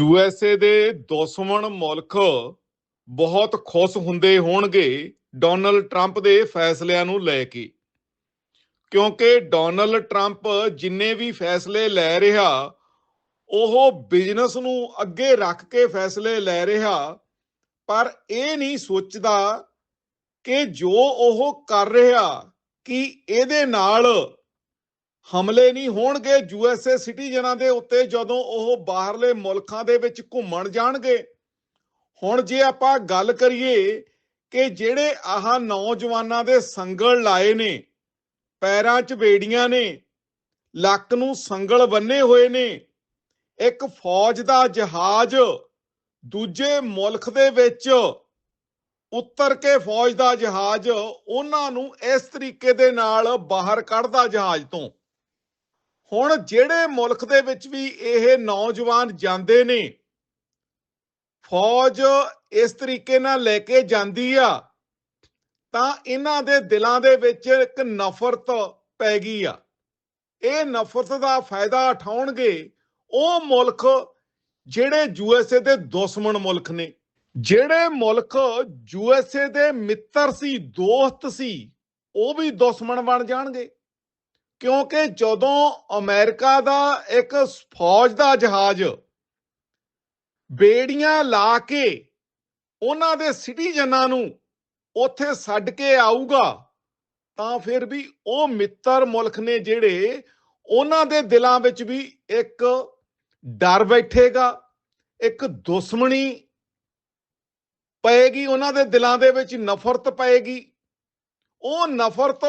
USA ਦੇ ਦੁਸ਼ਮਣ ਮੁਲਕ ਬਹੁਤ ਖੁਸ਼ ਹੁੰਦੇ ਹੋਣਗੇ ਡੋਨਲਡ ਟਰੰਪ ਦੇ ਫੈਸਲਿਆਂ ਨੂੰ ਲੈ ਕੇ। ਕਿਉਂਕਿ ਡੋਨਲਡ ਟਰੰਪ ਜਿੰਨੇ ਵੀ ਫੈਸਲੇ ਲੈ ਰਿਹਾ, ਉਹ ਬਿਜ਼ਨਸ ਨੂੰ ਅੱਗੇ ਰੱਖ ਕੇ ਫੈਸਲੇ ਲੈ ਰਿਹਾ, ਪਰ ਇਹ ਨਹੀਂ ਸੋਚਦਾ ਕਿ ਜੋ ਉਹ ਕਰ ਰਿਹਾ, ਕਿ ਇਹਦੇ ਨਾਲ ਹਮਲੇ ਨਹੀਂ ਹੋਣਗੇ ਯੂਐਸਏ ਸਿਟੀਜ਼ਨਾਂ ਦੇ ਉੱਤੇ ਜਦੋਂ ਉਹ ਬਾਹਰਲੇ ਮੁਲਕਾਂ ਦੇ ਵਿੱਚ ਘੁੰਮਣ ਜਾਣਗੇ। ਹੁਣ ਜੇ ਆਪਾਂ ਗੱਲ ਕਰੀਏ ਕਿ ਜਿਹੜੇ ਆਹ ਨੌਜਵਾਨਾਂ ਦੇ ਸੰਗਲ ਲਾਏ ਨੇ, ਪੈਰਾਂ 'ਚ ਬੇੜੀਆਂ ਨੇ, ਲੱਕ ਨੂੰ ਸੰਗਲ ਬੰਨੇ ਹੋਏ ਨੇ, ਇੱਕ ਫੌਜ ਦਾ ਜਹਾਜ਼ ਦੂਜੇ ਮੁਲਕ ਦੇ ਵਿੱਚ ਉੱਤਰ ਕੇ ਫੌਜ ਦਾ ਜਹਾਜ਼, ਉਹਨਾਂ ਨੂੰ ਇਸ ਤਰੀਕੇ ਦੇ ਨਾਲ ਬਾਹਰ ਕੱਢਦਾ ਜਹਾਜ਼ ਤੋਂ। ਹੁਣ ਜਿਹੜੇ ਮੁਲਕ ਦੇ ਵਿੱਚ ਵੀ ਇਹ ਨੌਜਵਾਨ ਜਾਂਦੇ ਨੇ, ਫੌਜ ਇਸ ਤਰੀਕੇ ਨਾਲ ਲੈ ਕੇ ਜਾਂਦੀ ਆ, ਤਾਂ ਇਹਨਾਂ ਦੇ ਦਿਲਾਂ ਦੇ ਵਿੱਚ ਇੱਕ ਨਫ਼ਰਤ ਪੈ ਗਈ ਆ। ਇਹ ਨਫ਼ਰਤ ਦਾ ਫਾਇਦਾ ਉਠਾਉਣਗੇ ਉਹ ਮੁਲਕ ਜਿਹੜੇ ਯੂਐਸਏ ਦੇ ਦੁਸ਼ਮਣ ਮੁਲਕ ਨੇ। ਜਿਹੜੇ ਮੁਲਕ ਯੂਐਸਏ ਦੇ ਮਿੱਤਰ ਸੀ, ਦੋਸਤ ਸੀ, ਉਹ ਵੀ ਦੁਸ਼ਮਣ ਬਣ ਜਾਣਗੇ। ਕਿਉਂਕਿ ਜਦੋਂ ਅਮਰੀਕਾ ਦਾ ਇੱਕ ਫੌਜ ਦਾ ਜਹਾਜ਼ ਬੇੜੀਆਂ ਲਾ ਕੇ ਉਹਨਾਂ ਦੇ ਸਿਟੀਜ਼ਨਾਂ ਨੂੰ ਉੱਥੇ ਛੱਡ ਕੇ ਆਊਗਾ, ਤਾਂ ਫਿਰ ਵੀ ਉਹ ਮਿੱਤਰ ਮੁਲਕ ਨੇ ਜਿਹੜੇ ਉਹਨਾਂ ਦੇ ਦਿਲਾਂ ਵਿੱਚ ਵੀ ਇੱਕ ਡਰ ਬੈਠੇਗਾ, ਇੱਕ ਦੁਸ਼ਮਣੀ ਪਏਗੀ, ਉਹਨਾਂ ਦੇ ਦਿਲਾਂ ਦੇ ਵਿੱਚ ਨਫ਼ਰਤ ਪਏਗੀ। ਉਹ ਨਫ਼ਰਤ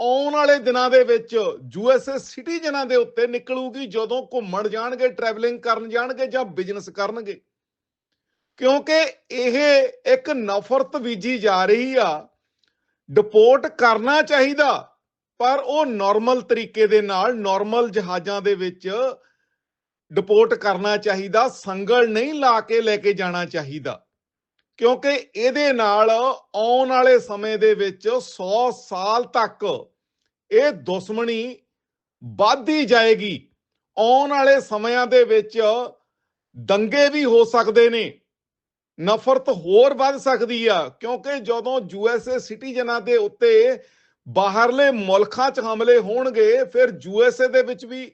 ਆਉਣ ਵਾਲੇ ਦਿਨਾਂ ਦੇ ਵਿੱਚ ਯੂਐਸਏ ਸਿਟੀਜ਼ਨਾਂ ਦੇ ਉੱਤੇ ਨਿਕਲੂਗੀ ਜਦੋਂ ਘੁੰਮਣ ਜਾਣਗੇ ਟਰੈਵਲਿੰਗ ਕਰਨ ਜਾਣਗੇ ਜਾਂ ਬਿਜ਼ਨਸ ਕਰਨਗੇ। ਕਿਉਂਕਿ ਇਹ ਇੱਕ ਨਫ਼ਰਤ ਬੀਜੀ ਜਾ ਰਹੀ ਆ। ਡਿਪੋਰਟ ਕਰਨਾ ਚਾਹੀਦਾ, ਪਰ ਉਹ ਨਾਰਮਲ ਤਰੀਕੇ ਦੇ ਨਾਲ ਨਾਰਮਲ ਜਹਾਜ਼ਾਂ ਦੇ ਵਿੱਚ ਡਿਪੋਰਟ ਕਰਨਾ ਚਾਹੀਦਾ, ਸੰਗਲ ਨਹੀਂ ਲਾ ਕੇ ਲੈ ਕੇ ਜਾਣਾ ਚਾਹੀਦਾ। ਕਿਉਂਕਿ ਇਹਦੇ ਨਾਲ ਆਉਣ ਵਾਲੇ ਸਮੇਂ ਦੇ ਵਿੱਚ 100 ਸਾਲ ਤੱਕ ਇਹ ਦੁਸ਼ਮਣੀ ਵੱਧਦੀ ਜਾਏਗੀ। ਆਉਣ ਵਾਲੇ ਸਮਿਆਂ ਦੇ ਵਿੱਚ ਦੰਗੇ ਵੀ ਹੋ ਸਕਦੇ ਨੇ। ਨਫ਼ਰਤ ਹੋਰ ਵੱਧ ਸਕਦੀ ਆ, ਕਿਉਂਕਿ ਜਦੋਂ ਯੂਐਸਏ ਸਿਟੀਜ਼ਨਾਂ ਦੇ ਉੱਤੇ ਬਾਹਰਲੇ ਮੁਲਕਾਂ 'ਚ ਹਮਲੇ ਹੋਣਗੇ, ਫਿਰ ਯੂਐਸਏ ਦੇ ਵਿੱਚ ਵੀ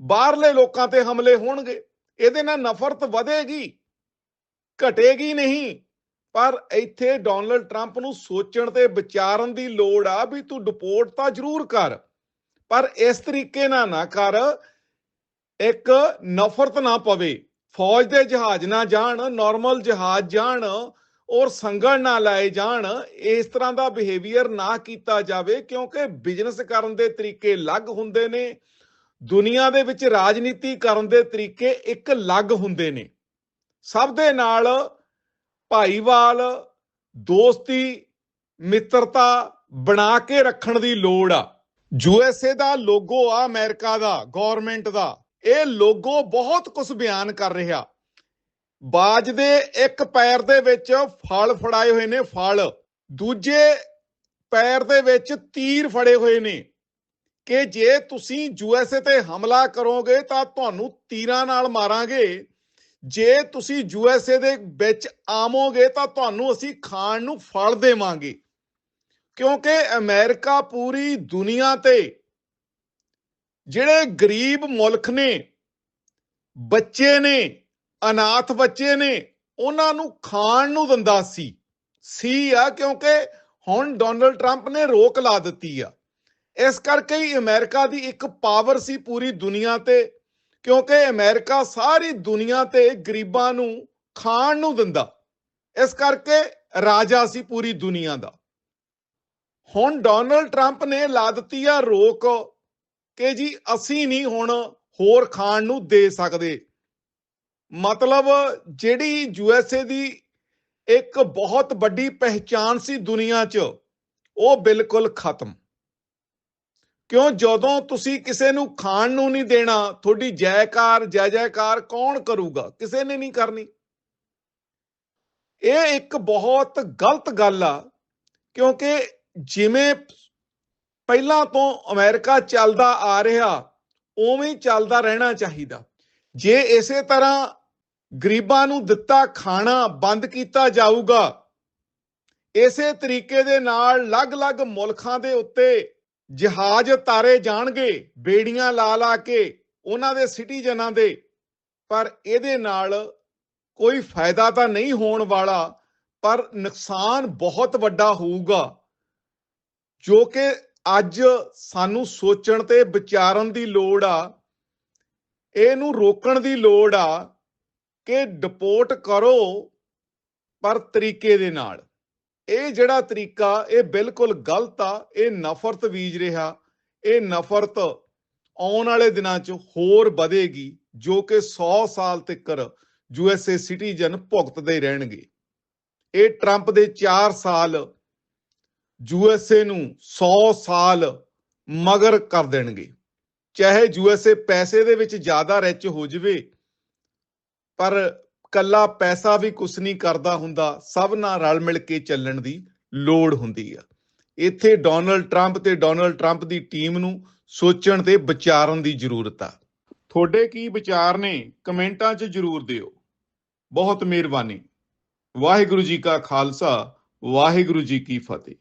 ਬਾਹਰਲੇ ਲੋਕਾਂ ਤੇ ਹਮਲੇ ਹੋਣਗੇ। ਇਹਦੇ ਨਾਲ ਨਫ਼ਰਤ ਵਧੇਗੀ, ਘਟੇਗੀ ਨਹੀਂ। ਪਰ ਇੱਥੇ ਡੋਨਲਡ ਟਰੰਪ ਨੂੰ ਸੋਚਣ ਤੇ ਵਿਚਾਰਨ ਦੀ ਲੋੜ ਆ ਵੀ ਤੂੰ ਡਿਪੋਰਟ ਤਾਂ ਜ਼ਰੂਰ ਕਰ, ਪਰ ਇਸ ਤਰੀਕੇ ਨਾਲ ਨਾ ਕਰ, ਇੱਕ ਨਫ਼ਰਤ ਨਾ ਪਵੇ, ਫੌਜ ਦੇ ਜਹਾਜ਼ ਨਾ ਜਾਣ ਨਾਰਮਲ ਜਹਾਜ਼ ਜਾਣ ਔਰ ਸੰਗਣ ਨਾ ਲਾਏ ਜਾਣ, ਇਸ ਤਰ੍ਹਾਂ ਦਾ ਬਿਹੇਵੀਅਰ ਨਾ ਕੀਤਾ ਜਾਵੇ ਕਿਉਂਕਿ ਬਿਜ਼ਨਸ ਕਰਨ ਦੇ ਤਰੀਕੇ ਅਲੱਗ ਹੁੰਦੇ ਨੇ, ਦੁਨੀਆ ਦੇ ਵਿੱਚ ਰਾਜਨੀਤੀ ਕਰਨ ਦੇ ਤਰੀਕੇ ਇੱਕ ਅਲੱਗ ਹੁੰਦੇ ਨੇ। ਸਭ ਦੇ ਨਾਲ ਭਾਈਵਾਲ, ਦੋਸਤੀ, ਮਿੱਤਰਤਾ ਬਣਾ ਕੇ ਰੱਖਣ ਦੀ ਲੋੜ ਆ। ਯੂਐਸਏ ਦਾ ਲੋਗੋ ਆ ਅਮਰੀਕਾ ਦਾ ਗਵਰਨਮੈਂਟ ਦਾ। ਇਹ ਲੋਗੋ ਬਹੁਤ ਕੁਝ ਬਿਆਨ ਕਰ ਰਿਹਾ। ਬਾਜ ਦੇ ਇੱਕ ਪੈਰ ਦੇ ਵਿੱਚ ਫਲ ਫੜਾਏ ਹੋਏ ਨੇ, ਫਲ। ਦੂਜੇ ਪੈਰ ਦੇ ਵਿੱਚ ਤੀਰ ਫੜੇ ਹੋਏ ਨੇ। ਕਿ ਜੇ ਤੁਸੀਂ ਯੂਐਸਏ ਤੇ ਹਮਲਾ ਕਰੋਗੇ ਤਾਂ ਤੁਹਾਨੂੰ ਤੀਰਾਂ ਨਾਲ ਮਾਰਾਂਗੇ। ਜੇ ਤੁਸੀਂ ਯੂ ਐਸ ਏ ਦੇ ਵਿੱਚ ਆਵੋਗੇ ਤਾਂ ਤੁਹਾਨੂੰ ਅਸੀਂ ਖਾਣ ਨੂੰ ਫਲ ਦੇਵਾਂਗੇ। ਕਿਉਂਕਿ ਅਮਰੀਕਾ ਪੂਰੀ ਦੁਨੀਆ ਤੇ ਜਿਹੜੇ ਗਰੀਬ ਮੁਲਕ ਨੇ, ਬੱਚੇ ਨੇ, ਅਨਾਥ ਬੱਚੇ ਨੇ, ਉਹਨਾਂ ਨੂੰ ਖਾਣ ਨੂੰ ਦਿੰਦਾ ਸੀ। ਸੀ ਆ ਕਿਉਂਕਿ ਹੁਣ ਡੋਨਲਡ ਟਰੰਪ ਨੇ ਰੋਕ ਲਾ ਦਿੱਤੀ ਆ। ਇਸ ਕਰਕੇ ਹੀ ਅਮਰੀਕਾ ਦੀ ਇੱਕ ਪਾਵਰ ਸੀ ਪੂਰੀ ਦੁਨੀਆ ਤੇ। ਕਿਉਂਕਿ ਅਮਰੀਕਾ ਸਾਰੀ ਦੁਨੀਆ ਤੇ ਗਰੀਬਾਂ ਨੂੰ ਖਾਣ ਨੂੰ ਦਿੰਦਾ। ਇਸ ਕਰਕੇ ਰਾਜਾ ਸੀ ਪੂਰੀ ਦੁਨੀਆ ਦਾ। ਹੁਣ ਡੋਨਲਡ ਟਰੰਪ ਨੇ ਲਾ ਦਿੱਤੀ ਆ ਰੋਕ ਕਿ ਜੀ ਅਸੀਂ ਨਹੀਂ ਹੁਣ ਹੋਰ ਖਾਣ ਨੂੰ ਦੇ ਸਕਦੇ। ਮਤਲਬ ਜਿਹੜੀ ਯੂਐਸਏ ਦੀ ਇੱਕ ਬਹੁਤ ਵੱਡੀ ਪਹਿਚਾਨ ਸੀ ਦੁਨੀਆ 'ਚ, ਉਹ ਬਿਲਕੁਲ ਖਤਮ। ਕਿਉਂ ਜਦੋਂ ਤੁਸੀਂ ਕਿਸੇ ਨੂੰ ਖਾਣ ਨੂੰ ਨਹੀਂ ਦੇਣਾ, ਤੁਹਾਡੀ ਜੈਕਾਰ ਜੈ ਜੈਕਾਰ ਕੌਣ ਕਰੂਗਾ? ਕਿਸੇ ਨੇ ਨਹੀਂ ਕਰਨੀ। ਇਹ ਇੱਕ ਬਹੁਤ ਗਲਤ ਗੱਲ ਆ, ਕਿਉਂਕਿ ਜਿਵੇਂ ਪਹਿਲਾਂ ਤੋਂ ਅਮਰੀਕਾ ਚੱਲਦਾ ਆ ਰਿਹਾ, ਉਵੇਂ ਚੱਲਦਾ ਰਹਿਣਾ ਚਾਹੀਦਾ। ਜੇ ਇਸੇ ਤਰ੍ਹਾਂ ਗਰੀਬਾਂ ਨੂੰ ਦਿੱਤਾ ਖਾਣਾ ਬੰਦ ਕੀਤਾ ਜਾਊਗਾ, ਇਸੇ ਤਰੀਕੇ ਦੇ ਨਾਲ ਅਲੱਗ-ਅਲੱਗ ਮੁਲਕਾਂ ਦੇ ਉੱਤੇ ਜਹਾਜ਼ ਤਾਰੇ ਜਾਣਗੇ, ਬੇੜੀਆਂ ਲਾ ਲਾ ਕੇ ਉਹਨਾਂ ਦੇ ਸਿਟੀਜ਼ਨਾਂ ਦੇ। ਪਰ ਇਹਦੇ ਨਾਲ ਕੋਈ ਫਾਇਦਾ ਤਾਂ ਨਹੀਂ ਹੋਣ ਵਾਲਾ, ਪਰ ਨੁਕਸਾਨ ਬਹੁਤ ਵੱਡਾ ਹੋਊਗਾ। ਜੋ ਕਿ ਅੱਜ ਸਾਨੂੰ ਸੋਚਣ ਤੇ ਵਿਚਾਰਨ ਦੀ ਲੋੜ ਆ, ਇਹਨੂੰ ਰੋਕਣ ਦੀ ਲੋੜ ਆ ਕਿ ਡਿਪੋਰਟ ਕਰੋ ਪਰ ਤਰੀਕੇ ਦੇ ਨਾਲ। ਇਹ ਜਿਹੜਾ ਤਰੀਕਾ, ਇਹ ਬਿਲਕੁਲ ਗਲਤ ਆ, ਇਹ ਨਫ਼ਰਤ ਬੀਜ ਰਿਹਾ। ਇਹ ਨਫ਼ਰਤ ਆਉਣ ਵਾਲੇ ਦਿਨਾਂ 'ਚ ਹੋਰ ਵਧੇਗੀ, ਜੋ ਕਿ 100 ਸਾਲ ਤੱਕ ਯੂਐਸਏ ਸਿਟੀਜ਼ਨ ਭੁਗਤਦੇ ਰਹਿਣਗੇ। ਇਹ ਟਰੰਪ ਦੇ 4 ਸਾਲ ਯੂਐਸਏ ਨੂੰ 100 ਸਾਲ ਮਗਰ ਕਰ ਦੇਣਗੇ। ਚਾਹੇ ਯੂਐਸਏ ਪੈਸੇ ਦੇ ਵਿੱਚ ਜ਼ਿਆਦਾ ਰਿਚ ਹੋ ਜਵੇ, ਪਰ ਕੱਲਾ ਪੈਸਾ ਵੀ ਕੁਛ ਨਹੀਂ ਕਰਦਾ ਹੁੰਦਾ, ਸਭ ਨਾਲ ਰਲ ਮਿਲ ਕੇ ਚੱਲਣ ਦੀ ਲੋੜ ਹੁੰਦੀ ਆ। ਇੱਥੇ ਡੋਨਲਡ ਟਰੰਪ ਤੇ ਡੋਨਲਡ ਟਰੰਪ ਦੀ ਟੀਮ ਨੂੰ ਸੋਚਣ ਤੇ ਵਿਚਾਰਨ ਦੀ ਜ਼ਰੂਰਤ ਆ। ਤੁਹਾਡੇ ਕੀ ਵਿਚਾਰ ਨੇ? ਕਮੈਂਟਾਂ 'ਚ ਜ਼ਰੂਰ ਦਿਓ। ਬਹੁਤ ਮਿਹਰਬਾਨੀ। ਵਾਹਿਗੁਰੂ ਜੀ ਕਾ ਖਾਲਸਾ, ਵਾਹਿਗੁਰੂ ਜੀ ਕੀ ਫਤਿਹ।